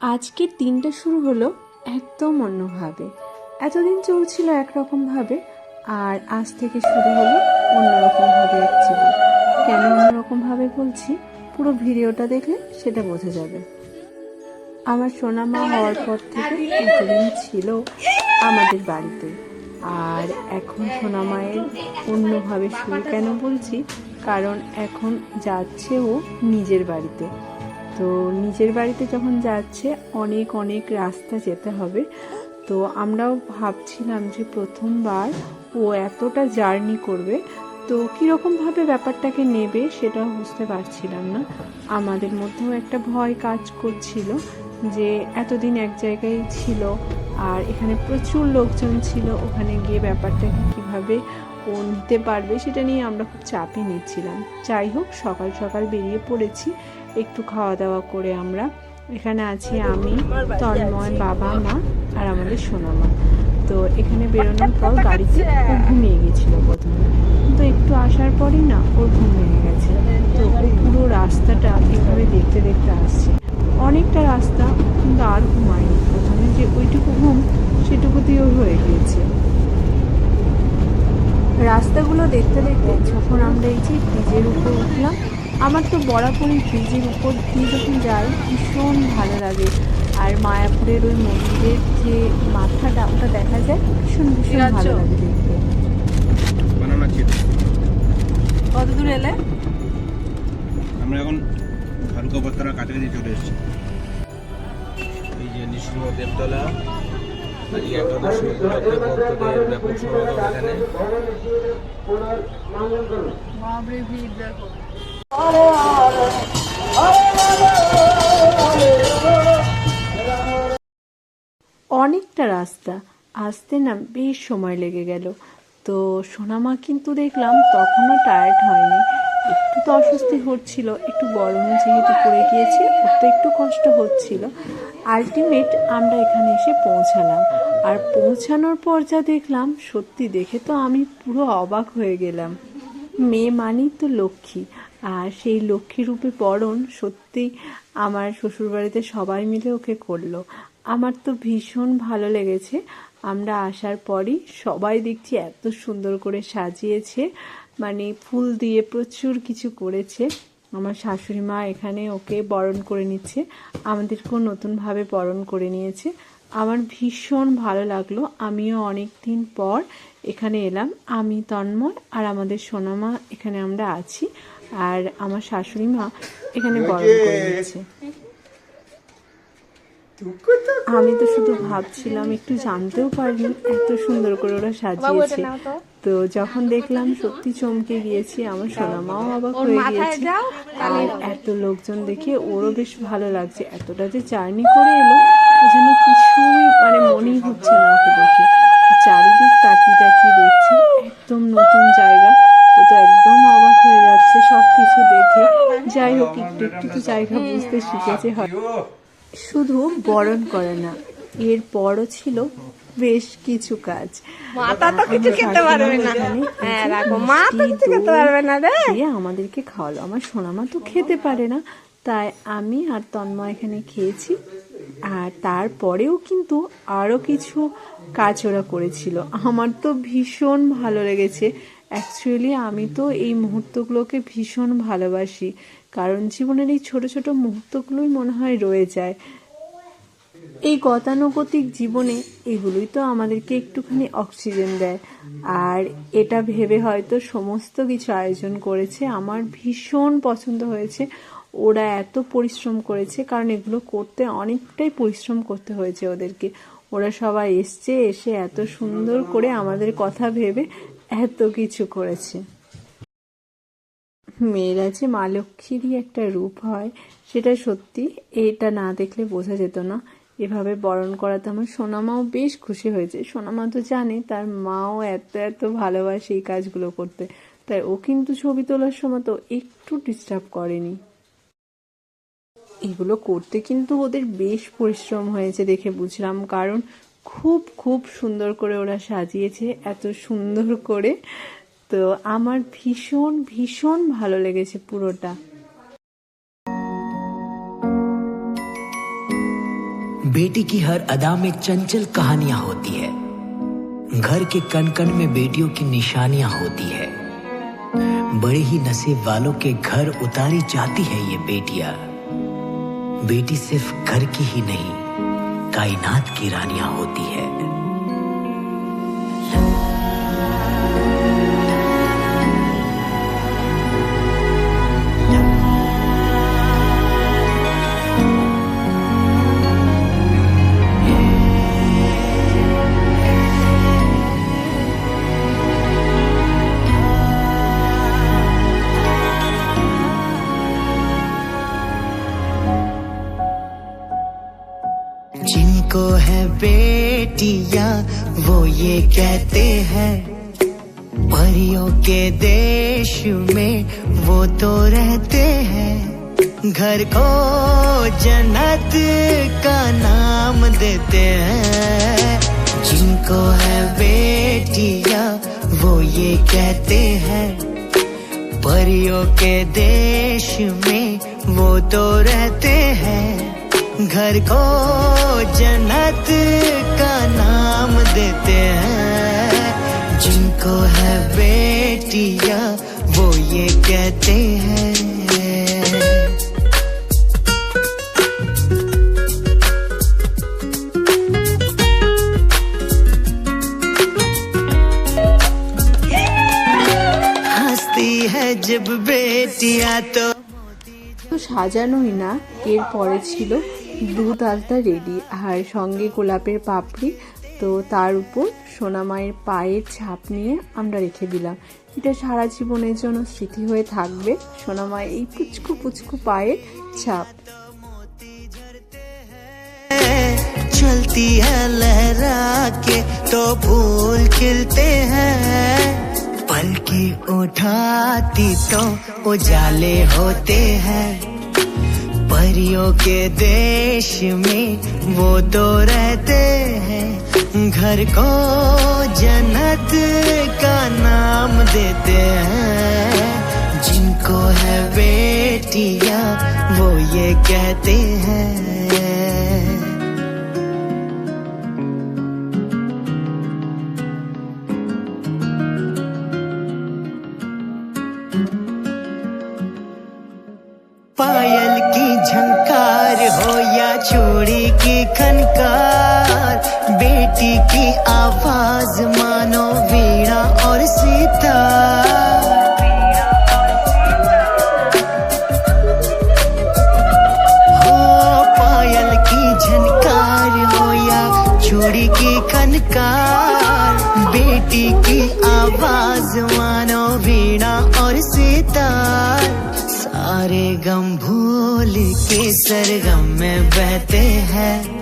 আজকের দিনটা শুরু হলো একদম অন্যভাবে। এতদিন চলছিল একরকমভাবে আর আজ থেকে শুরু হলো অন্যরকমভাবে এক জীবন। কেন অন্যরকমভাবে বলছি? পুরো ভিডিওটা দেখলে সেটা বোঝা যাবে। আমার সোনামা হওয়ার পর থেকে এতদিন ছিল আমাদের বাড়িতে। আর এখন সোনামায়ের অন্যভাবে শুরু কেন বলছি? কারণ এখন যাচ্ছে ও নিজের বাড়িতে। তো নিজের বাড়িতে যখন যাচ্ছে, অনেক অনেক রাস্তা যেতে হবে। তো আমরাও ভাবছিলাম যে প্রথমবার ও এতটা জার্নি করবে। তো কীরকমভাবে ব্যাপারটাকে নেবে সেটাও বুঝতে পারছিলাম না। আমাদের মধ্যেও একটা ভয় কাজ করছিল যে এতদিন এক জায়গায় ছিল আর এখানে প্রচুর লোকজন ছিল, ওখানে গিয়ে ব্যাপারটাকে কীভাবে ও নিতে পারবে, সেটা নিয়ে আমরা খুব চাপে নিচ্ছিলাম। যাই হোক, সকাল সকাল বেরিয়ে পড়েছি। একটু খাওয়া দাওয়া করে আমরা। এখানে আছি আমি, তন্ময়, বাবা, মা আর আমাদের সোনামা। তো এখানে বেরোনোর পর গাড়িতে ও ঘুমিয়ে গেছিল প্রথমে। কিন্তু একটু আসার পরই না, ওর ঘুম ভেঙে গেছে। তো ও পুরো রাস্তাটা এভাবে দেখতে দেখতে আসছে। অনেকটা রাস্তা, কিন্তু আর ঘুমায়নি। প্রথমে যে ওইটুকু ঘুম, সেটুকুতেই ওর হয়ে গিয়েছে। রাস্তাগুলো দেখতে দেখতে যখন আমরা এই যে ব্রিজের উপর উঠলাম আমার তো বরাবরই ব্রিজের উপর দিয়ে যখন যাই ভীষণ ভালো লাগে। আর মায়াপুরের ওই মন্দিরের যে মাথাটা ওটা দেখা যায় ভীষণ ভীষণ ভালো লাগে দেখতে। কত দূর এলে? আমরা এখন ভালুকা পত্তরা কাছাকাছি চলে এসেছি। এই যে নৃসিংহ দেবতলা। অনেকটা রাস্তা, আসতে না বেশ সময় লেগে গেল। তো সোনামা কিন্তু দেখলাম তখনও টায়ার্ড হয়নি। একটু তো অস্বস্তি হচ্ছিল, একটু গরমে যেহেতু পড়ে গিয়েছে ওর তো একটু কষ্ট হচ্ছিল। আলটিমেট আমরা এখানে এসে পৌঁছালাম। আর পৌঁছানোর পর যা দেখলাম, সত্যি দেখে তো আমি পুরো অবাক হয়ে গেলাম। মেয়ে মানেই তো লক্ষ্মী। আর সেই লক্ষ্মী রূপে বরণ সত্যি আমার শ্বশুরবাড়িতে সবাই মিলে ওকে করল। আমার তো ভীষণ ভালো লেগেছে। আমরা আসার পরই সবাই দেখছি এত সুন্দর করে সাজিয়েছে। মানে ফুল দিয়ে প্রচুর কিছু করেছে। আমার শাশুড়ি মা এখানে ওকে বরণ করে নিচ্ছে। আমাদেরকেও নতুনভাবে বরণ করে নিয়েছে। আমার ভীষণ ভালো লাগল। আমিও অনেক দিন পর এখানে এলাম। আমি তন্ময় আর আমাদের সোনামা এখানে আমরা আছি। আর আমার শাশুড়ি মা এখানে বরণ করে নিচ্ছে। আমি তো শুধু ভাবছিলাম একটু জানতেও পারিনি এত সুন্দর করে ওরা সাজিয়েছে। তো। যখন দেখলাম সত্যি চমকে গিয়েছি আমার সোনামাও অবাক হয়ে গিয়েছে। আর এত লোকজন দেখে ওরও বেশ ভালো লাগছে। এতটা যে জার্নি করে এলো ও যেন কিছুই মানে মনেই হচ্ছে না ওকে দেখে। চারিদিক তাকিয়ে তাকিয়ে দেখছে একদম নতুন জায়গা। ও তো একদম অবাক হয়ে যাচ্ছে সব কিছু দেখে। যাই হোক একটু একটু তো জায়গা বুঝতে শিখেছে হয়। শুধু বরণ করে না এর পরও ছিল বেশ কিছু কাজ। মাথা তো কিছু খেতে পারবে না। হ্যাঁ রাখো মা তো কিছু খেতে পারবে না রে। আমাদেরকে খাওয়ালো। আমার সোনামা তো খেতে পারে না তাই আমি আর তন্ময় এখানে খেয়েছি। আর তারপরেও কিন্তু আরও কিছু কাজ ওরা করেছিল। আমার তো ভীষণ ভালো লেগেছে। অ্যাকচুয়ালি আমি তো এই মুহূর্তগুলোকে ভীষণ ভালোবাসি। কারণ জীবনের এই ছোট ছোট মুহূর্তগুলোই মনে হয় রয়ে যায়। এই গতানুগতিক জীবনে এগুলোই তো আমাদেরকে একটুখানি অক্সিজেন দেয়। আর এটা ভেবে হয়তো সমস্ত কিছু আয়োজন করেছে। আমার ভীষণ পছন্দ হয়েছে। ওরা এত পরিশ্রম করেছে, কারণ এগুলো করতে অনেকটাই পরিশ্রম করতে হয়েছে ওদেরকে। ওরা সবাই এসছে, এসে এত সুন্দর করে আমাদের কথা ভেবে এত কিছু করেছে। মেয়েরা যে মা লক্ষ্মীরই একটা রূপ হয়, সেটা সত্যি। এটা না দেখলে বোঝা যেত না। এভাবে বরণ করাতে আমার সোনামাও বেশ খুশি হয়েছে। সোনামা তো জানে, তার মাও এত এত ভালোবাসে এই কাজগুলো করতে। তাই ও কিন্তু ছবি তোলার সময় তো একটু ডিস্টার্ব করেনি। এগুলো করতে কিন্তু ওদের বেশ পরিশ্রম হয়েছে দেখে বুঝলাম, কারণ খুব খুব সুন্দর করে ওরা সাজিয়েছে, এত সুন্দর করে। তো আমার ভীষণ ভীষণ ভালো লেগেছে পুরোটা। बेटी की हर अदा में चंचल कहानियाँ होती है। घर के कन कन में बेटियों की निशानियाँ होती है। बड़े ही नसीब वालों के घर उतारी जाती है ये बेटिया। बेटी सिर्फ़ घर की ही नहीं, कायनात की रानियाँ होती है। बेटियाँ, वो ये कहते हैं, परियों के देश में वो तो रहते हैं। घर को जन्नत का नाम देते हैं। जिनको है बेटियाँ, वो ये कहते हैं, परियों के देश में वो तो रहते हैं। घर को जन्नत का जिनको है बेटियां वो ये कहते हैं हंसती है जब बेटियां तो তো সাজানোই না এরপরে ছিল দুধ আলতা রেডি আর সঙ্গে গোলাপের পাপড়ি তো তার উপর সোনামায়ের পায়ের ছাপ নিয়ে আমরা রেখে দিলাম এটা সারা জীবনের জন্য স্মৃতি হয়ে থাকবে সোনামায়ের এই পুচকু পুচকু পায়ের ছাপ चलती है लहरा के तो फूल खिलते हैं पलकी उठाती तो उजाले होते हैं परियों के देश में वो तो रहते हैं घर को जन्नत का नाम देते हैं। जिनको है बेटिया, वो ये कहते हैं। पायल की झंकार हो या चूड़ी की खनकार बेटी की आवाज़ मानो वीणा और सीता। हो पायल की झनकार हो या चूड़ी की खनकार बेटी की आवाज़ मानो वीणा और सितार सारे गम भूल के सरगम में बहते हैं।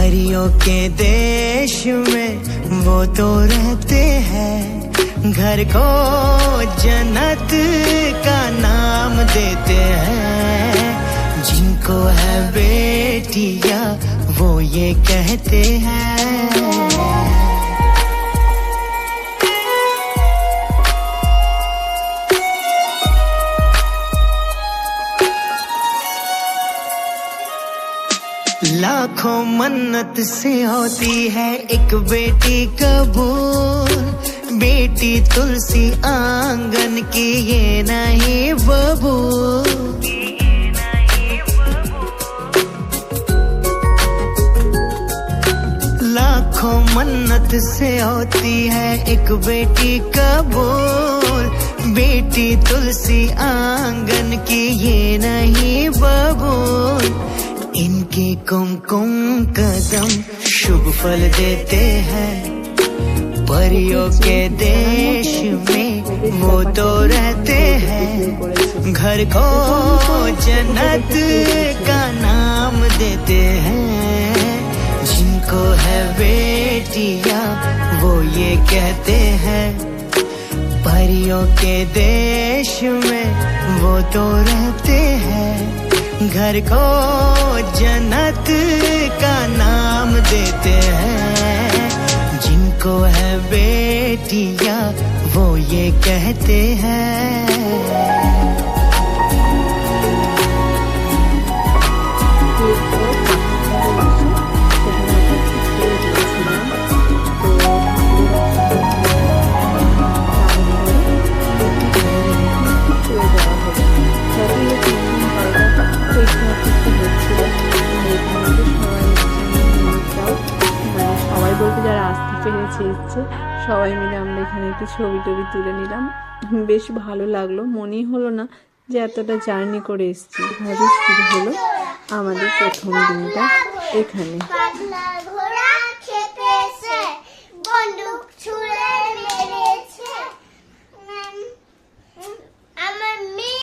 परियों के देश में वो तो रहते हैं। घर को जन्नत का नाम देते हैं। जिनको है बेटिया, वो ये कहते हैं। लाखों मन्नत से होती है एक बेटी कबूल। बेटी तुलसी आँगन की ये नहीं बबूल। लाखों मन्नत से होती है एक बेटी कबूल। बेटी तुलसी आँगन की ये नहीं बबूल। इनके कुमकुम कदम शुभ फल देते हैं। परियों के देश में वो तो रहते हैं। घर को जन्नत का नाम देते हैं। जिनको है बेटिया, वो ये कहते हैं, परियों के देश में वो तो रहते हैं। घर को जन्नत का नाम देते हैं। जिनको है बेटिया वो ये कहते हैं। সবাই মিলে আমরা এখানে একটু ছবি টবি তুলে নিলাম। বেশ ভালো লাগল। মনেই হলো না যে এতটা জার্নি করে এসেছি। এভাবে শুরু হলো আমাদের প্রথম দিনটা এখানে।